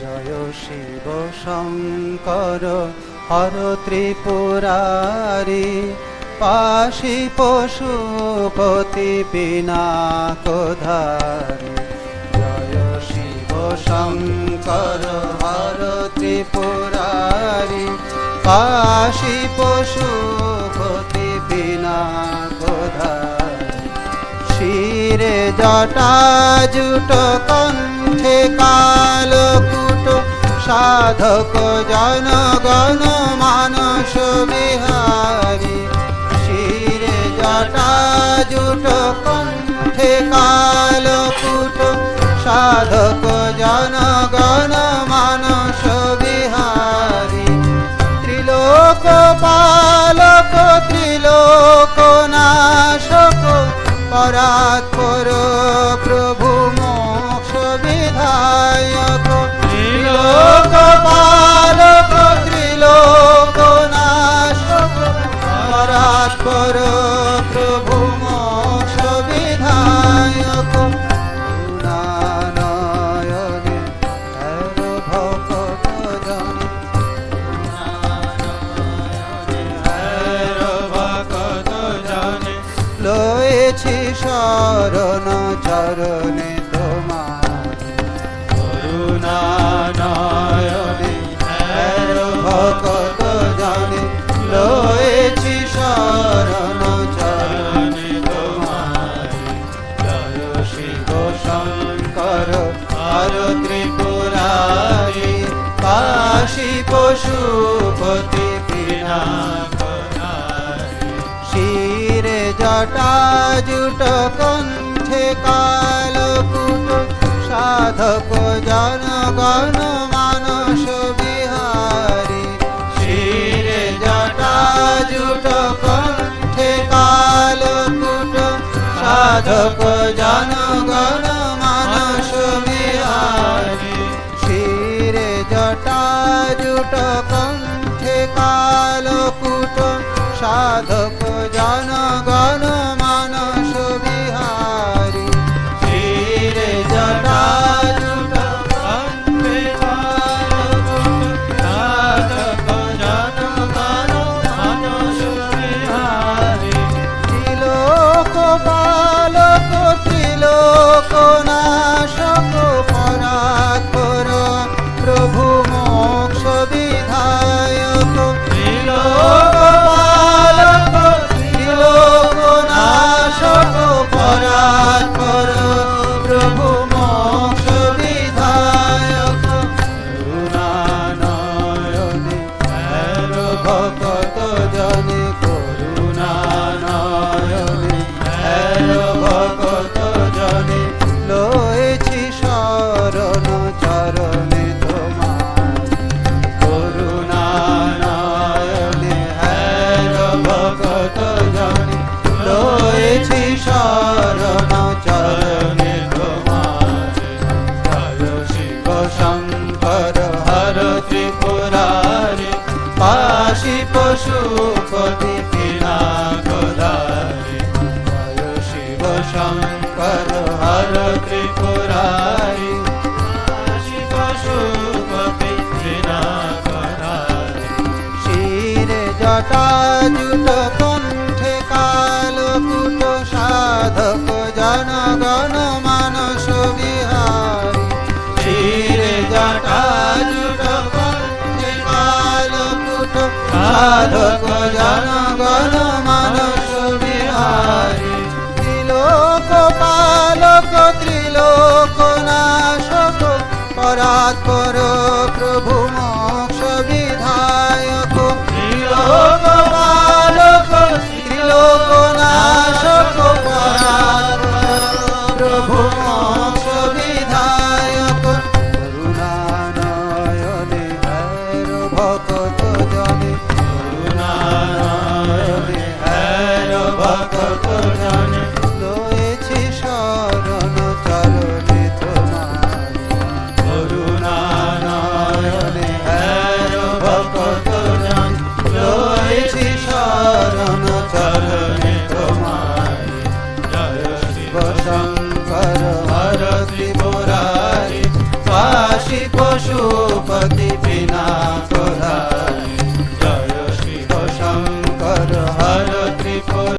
জয় শিব শঙ্কর, হর ত্রিপুরারি। পাশি পশুপতি পিনাকধারী জয় শিব শঙ্কর, হর ত্রিপুরারি। পাশি পশুপতি পিনাকধারী শিরে জটা জুট কণ্ঠে কালকুট সাধক জনগণ মানস বিহারী শিরে জটা জুট কণ্ঠে কালকুট সাধক জনগণ মানস বিহারী ত্রিলোক পালক ত্রিলোক নাশক পরাৎপর পরাৎপর প্রভু মোক্ষ বিধায়ক করুণানয়নে হর ভকত জনে লয়েছি শরণ চরণে পশুপতি শিরে জটা জুট কণ্ঠে কালকুট সাধক জনগণ কণ্ঠে কালকুট সাধক জনগণ ত্রিপুরারি পাশি পশুপতি পিনাকধারী জয় শিব শঙ্কর হর ত্রিপুরারি পাশি পশুপতি পিনাকধারী শিরে জটা জুট সাধক জনগণ মানস বিহারী। ত্রিলোক পালক ত্রিলোক নাশক পরাৎপর প্রভু মোক্ষ কাশী পশুপতি